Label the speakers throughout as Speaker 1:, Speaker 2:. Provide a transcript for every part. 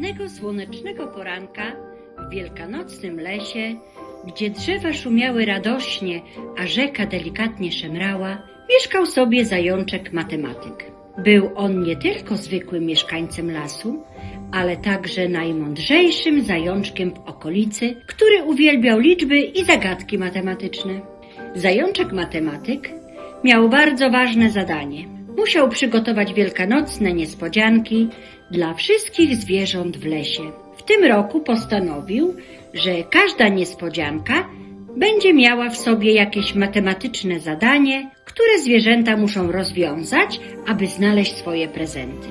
Speaker 1: Pięknego, słonecznego poranka w wielkanocnym lesie, gdzie drzewa szumiały radośnie, a rzeka delikatnie szemrała, mieszkał sobie zajączek matematyk. Był on nie tylko zwykłym mieszkańcem lasu, ale także najmądrzejszym zajączkiem w okolicy, który uwielbiał liczby i zagadki matematyczne. Zajączek matematyk miał bardzo ważne zadanie. Musiał przygotować wielkanocne niespodzianki dla wszystkich zwierząt w lesie. W tym roku postanowił, że każda niespodzianka będzie miała w sobie jakieś matematyczne zadanie, które zwierzęta muszą rozwiązać, aby znaleźć swoje prezenty.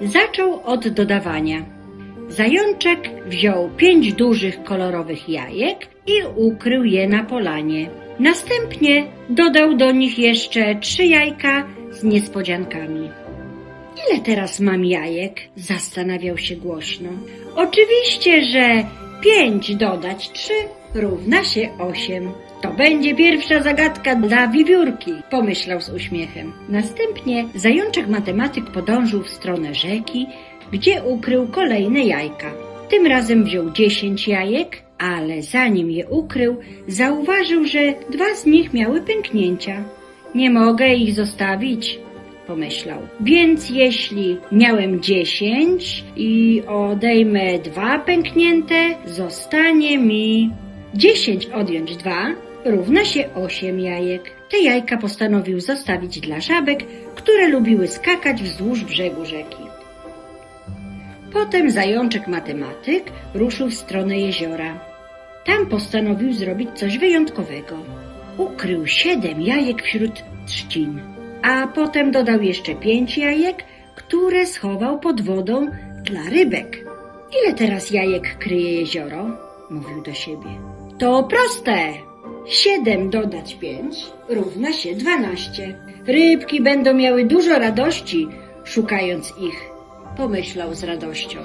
Speaker 1: Zaczął od dodawania. Zajączek wziął pięć dużych kolorowych jajek i ukrył je na polanie. Następnie dodał do nich jeszcze trzy jajka z niespodziankami. Ile teraz mam jajek? Zastanawiał się głośno. Oczywiście, że pięć dodać trzy równa się osiem. To będzie pierwsza zagadka dla wiewiórki, pomyślał z uśmiechem. Następnie zajączek matematyk podążył w stronę rzeki, gdzie ukrył kolejne jajka. Tym razem wziął dziesięć jajek, ale zanim je ukrył, zauważył, że dwa z nich miały pęknięcia. Nie mogę ich zostawić, pomyślał. Więc jeśli miałem dziesięć i odejmę dwa pęknięte, zostanie mi dziesięć odjąć dwa równa się osiem jajek. Te jajka postanowił zostawić dla żabek, które lubiły skakać wzdłuż brzegu rzeki. Potem zajączek matematyk ruszył w stronę jeziora. Tam postanowił zrobić coś wyjątkowego. Ukrył siedem jajek wśród trzcin, a potem dodał jeszcze pięć jajek, które schował pod wodą dla rybek. Ile teraz jajek kryje jezioro? Mówił do siebie. To proste. Siedem dodać pięć równa się dwanaście. Rybki będą miały dużo radości, szukając ich, pomyślał z radością.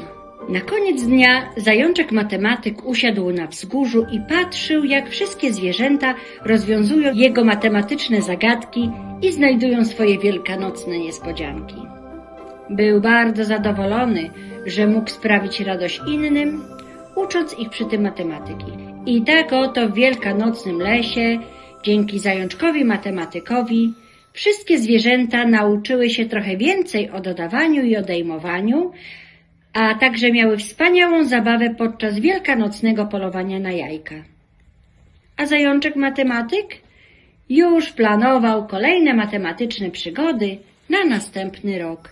Speaker 1: Na koniec dnia zajączek matematyk usiadł na wzgórzu i patrzył, jak wszystkie zwierzęta rozwiązują jego matematyczne zagadki i znajdują swoje wielkanocne niespodzianki. Był bardzo zadowolony, że mógł sprawić radość innym, ucząc ich przy tym matematyki. I tak oto w wielkanocnym lesie, dzięki zajączkowi matematykowi, wszystkie zwierzęta nauczyły się trochę więcej o dodawaniu i odejmowaniu, a także miały wspaniałą zabawę podczas wielkanocnego polowania na jajka. A zajączek matematyk już planował kolejne matematyczne przygody na następny rok.